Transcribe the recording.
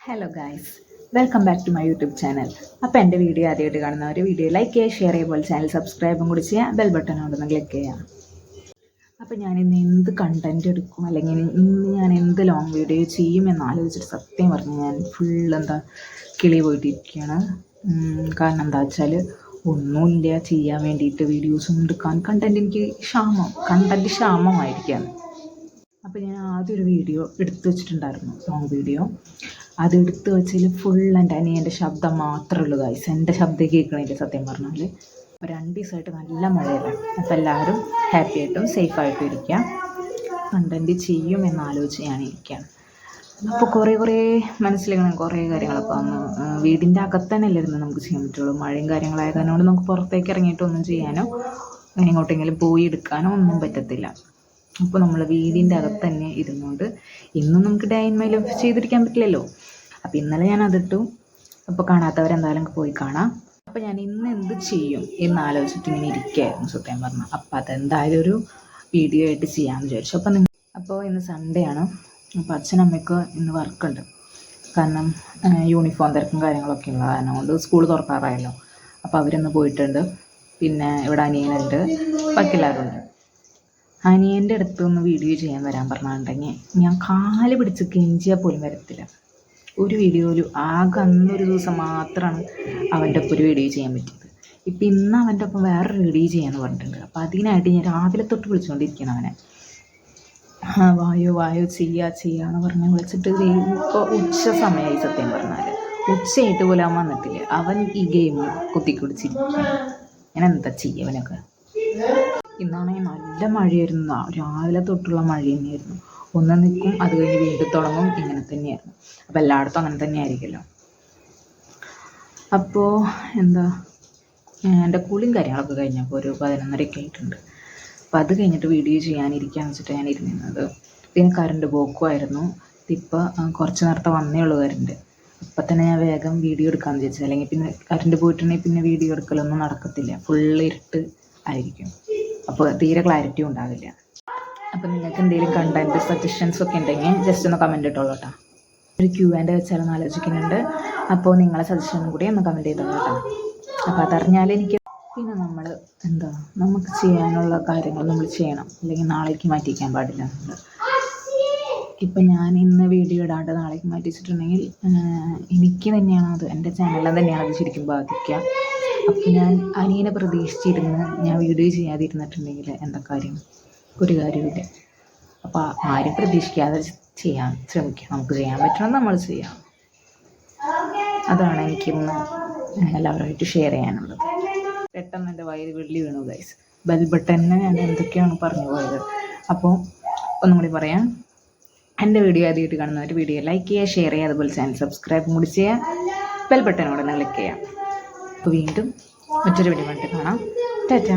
Hello guys welcome back to my YouTube channel അപ്പോൾ എന്റെ video ആദ്യമായിട്ട് കാണുന്നവർ വീഡിയോ ലൈക്ക് ചെയ്യുക ഷെയർ ചെയ്യുക പോലെ ചാനൽ സബ്സ്ക്രൈബും കൂടി ചെയ്യുക ബെൽ ബട്ടൺ ഉണ്ടെന്ന് ക്ലിക്ക് ചെയ്യാം അപ്പോൾ ഞാൻ ഇന്ന് എന്ത് കണ്ടന്റ് എടുക്കും? അല്ലെങ്കിൽ ഇന്ന് ഞാൻ എന്ത് ലോങ് വീഡിയോ ചെയ്യുമെന്ന് ആലോചിച്ചിട്ട് സത്യം പറഞ്ഞ് ഞാൻ ഫുൾ എന്താ കിളി പോയിട്ടിരിക്കുകയാണ്. കാരണം എന്താ വെച്ചാൽ ഒന്നുമില്ല ചെയ്യാൻ വേണ്ടിയിട്ട് വീഡിയോസും എടുക്കാൻ. കണ്ടന്റ് എനിക്ക് ക്ഷാമം കണ്ടന്റ് ക്ഷാമമായിരിക്കുകയാണ് അപ്പോൾ ഞാൻ ആദ്യം ഒരു വീഡിയോ എടുത്തു വെച്ചിട്ടുണ്ടായിരുന്നു ലോങ് വീഡിയോ അത് എടുത്ത് വെച്ചതിൽ ഫുൾ എന്റെ അനിയന്റെ ശബ്ദം മാത്രമേ ഉള്ളൂ ഗൈസ് എന്റെ ശബ്ദം കേൾക്കണില്ല സത്യം പറഞ്ഞാൽ അപ്പോൾ രണ്ട് ദിവസമായിട്ട് നല്ല മഴയല്ല അപ്പോൾ എല്ലാവരും ഹാപ്പി ആയിട്ടും സേഫായിട്ടും ഇരിക്കാം കണ്ടന്റ് ചെയ്യും എന്ന് ആലോചിച്ച് ഞാൻ ഇരിക്കുകയാണ്. അപ്പോൾ കുറേ കുറേ മനസ്സിലിങ്ങനെ കുറേ കാര്യങ്ങളൊക്കെ വന്നു വീടിന്റെ അകത്ത് തന്നെ ഇരുന്ന് നമുക്ക് ചെയ്യാൻ പറ്റുള്ളൂ. മഴയും കാര്യങ്ങളായ കാരണം നമുക്ക് പുറത്തേക്ക് ഇറങ്ങിയിട്ടൊന്നും ചെയ്യാനോ എങ്ങോട്ടെങ്കിലും പോയി എടുക്കാനോ ഒന്നും പറ്റത്തില്ല. അപ്പോൾ നമ്മൾ വീടിന്റെ അകത്തന്നെ ഇരുന്നുകൊണ്ട് ഇന്നും നമുക്ക് ഡേ ഇൻ മൈ ലൈഫ് ചെയ്തിരിക്കാൻ പറ്റില്ലല്ലോ. അപ്പോൾ ഇന്നലെ ഞാൻ അതിട്ടു. അപ്പോൾ കാണാത്തവരെന്തായാലും പോയി കാണാം. അപ്പോൾ ഞാൻ ഇന്ന് എന്ത് ചെയ്യും എന്ന് ആലോചിച്ചിട്ട് ഇങ്ങനെ ഇരിക്കുകയായിരുന്നു സത്യം പറഞ്ഞാൽ അപ്പോൾ അതെന്തായാലും ഒരു വീഡിയോ ആയിട്ട് ചെയ്യാമെന്ന് വിചാരിച്ചു. അപ്പോൾ നിങ്ങൾ അപ്പോൾ ഇന്ന് സൺഡേ ആണ്. അപ്പോൾ അച്ഛനമ്മയ്ക്ക് ഇന്ന് വർക്കുണ്ട് കാരണം യൂണിഫോം തിരക്കും കാര്യങ്ങളൊക്കെ ഉള്ള കാരണം കൊണ്ട് സ്കൂൾ തുറക്കാറായല്ലോ. അപ്പോൾ അവരൊന്ന് പോയിട്ടുണ്ട്. പിന്നെ ഇവിടെ അനിയനുണ്ട്. ബാക്കി എല്ലാവരും ഉണ്ട്. അനിയന്റെ അടുത്തൊന്ന് വീഡിയോ ചെയ്യാൻ വരാൻ പറഞ്ഞിട്ടുണ്ടെങ്കിൽ ഞാൻ കാൽ പിടിച്ച് കെഞ്ചിയാൽ പോലും വരത്തില്ല. ഒരു വീഡിയോയിൽ ആകെ അന്നൊരു ദിവസം മാത്രമാണ് അവന്റെ ഒപ്പം ഒരു വീഡിയോ ചെയ്യാൻ പറ്റിയത്. ഇപ്പം ഇന്ന് അവന്റെ ഒപ്പം വേറൊരു വീഡിയോ ചെയ്യാമെന്ന് പറഞ്ഞിട്ടുണ്ട്. അപ്പോൾ അതിനായിട്ട് ഞാൻ രാവിലെ തൊട്ട് വിളിച്ചുകൊണ്ടിരിക്കുന്നു അവനെ. വായോ വായോ ചെയ്യുക ചെയ്യാന്ന് പറഞ്ഞ് വിളിച്ചിട്ട് ഇപ്പോൾ ഉച്ച സമയമായി സത്യം പറഞ്ഞാൽ ഉച്ചയായിട്ട് പോലെ അവൻ വന്നിട്ടില്ല. അവൻ ഈ ഗെയിം കുത്തിക്കുടിച്ചിരിക്കും ഞാൻ എന്താ ചെയ്യുക അവനൊക്കെ ഇന്നാണെങ്കിൽ നല്ല മഴയായിരുന്നു. രാവിലെ തൊട്ടുള്ള മഴ തന്നെയായിരുന്നു. ഒന്ന് നിൽക്കും അത് കഴിഞ്ഞ് വീണ്ടും തുടങ്ങും. ഇങ്ങനെ തന്നെയായിരുന്നു. അപ്പോൾ എല്ലായിടത്തും അങ്ങനെ തന്നെ ആയിരിക്കുമല്ലോ അപ്പോൾ എന്താ എന്റെ കുളിയും കാര്യങ്ങളൊക്കെ കഴിഞ്ഞപ്പോൾ ഒരു പതിനൊന്നരയൊക്കെ ആയിട്ടുണ്ട്. അപ്പോൾ അത് കഴിഞ്ഞിട്ട് വീഡിയോ ചെയ്യാനിരിക്കാന്ന് വെച്ചിട്ട് ഞാൻ ഇരുന്നത്. പിന്നെ കറണ്ട് പോക്കുമായിരുന്നു. ഇപ്പോൾ കുറച്ച് നേരത്തെ വന്നേ ഉള്ളൂ കറണ്ട് അപ്പം തന്നെ ഞാൻ വേഗം വീഡിയോ എടുക്കാമെന്ന് വിചാരിച്ചു. അല്ലെങ്കിൽ പിന്നെ കറണ്ട് പോയിട്ടുണ്ടെങ്കിൽ പിന്നെ വീഡിയോ എടുക്കലൊന്നും നടക്കത്തില്ല. ഫുള്ള് ഇരുട്ട് ആയിരിക്കും. അപ്പോൾ തീരെ ക്ലാരിറ്റി ഉണ്ടാവില്ല. അപ്പോൾ നിങ്ങൾക്ക് എന്തെങ്കിലും കണ്ടന്റ് സജഷൻസ് ഒക്കെ ഉണ്ടെങ്കിൽ ജസ്റ്റ് ഒന്ന് കമന്റ് ഇട്ടോളൂ കേട്ടോ ഒരു ക്യൂ ആൻഡ് വെച്ചാലൊന്ന് ആലോചിക്കുന്നുണ്ട്. അപ്പോൾ നിങ്ങളെ സജഷനും കൂടി ഒന്ന് കമന്റ് ചെയ്തോളൂ കേട്ടോ അപ്പോൾ അതറിഞ്ഞാൽ എനിക്ക് പിന്നെ നമ്മൾ എന്താ നമുക്ക് ചെയ്യാനുള്ള കാര്യങ്ങൾ നമ്മൾ ചെയ്യണം. അല്ലെങ്കിൽ നാളേക്ക് മാറ്റിക്കാൻ പാടില്ല. ഇപ്പം ഞാൻ ഇന്ന് വീഡിയോ ഇടാണ്ട് നാളേക്ക് മാറ്റിച്ചിട്ടുണ്ടെങ്കിൽ എനിക്ക് തന്നെയാണ് അത് എന്റെ ചാനലിനെ തന്നെയാണ് അത് ശരിക്കും ബാധിക്കുക. അപ്പം ഞാൻ അനിയനെ പ്രതീക്ഷിച്ചിരുന്ന് ഞാൻ വീഡിയോ ചെയ്യാതിരുന്നിട്ടുണ്ടെങ്കിൽ എന്താ കാര്യം? ഒരു കാര്യമില്ല. അപ്പോൾ ആരും പ്രതീക്ഷിക്കാതെ ചെയ്യാൻ ശ്രമിക്കുക നമുക്ക് ചെയ്യാൻ പറ്റണം നമ്മൾ ചെയ്യാം. അതാണ് എനിക്കിന്ന് എല്ലാവരുമായിട്ട് ഷെയർ ചെയ്യാനുള്ളത്. പെട്ടെന്ന് എന്റെ വയറ് വെള്ളി വീണു ഗൈസ് ബെൽ ബട്ടണിന് ഞാൻ എന്തൊക്കെയാണ് പറഞ്ഞു പോയത്. അപ്പോൾ ഒന്നും കൂടി പറയാം. എന്റെ വീഡിയോ ആദ്യമായിട്ട് കാണുന്നവർ വീഡിയോ ലൈക്ക് ചെയ്യുക ഷെയർ ചെയ്യുക അതുപോലെ ചാനൽ സബ്സ്ക്രൈബ് കൂടി ചെയ്യുക. ബെൽ ബട്ടൺ ക്ലിക്ക് ചെയ്യാം അപ്പോൾ വീണ്ടും മറ്റൊരു വീഡിയോ കണ്ടിട്ട് കാണാം. ടാറ്റ.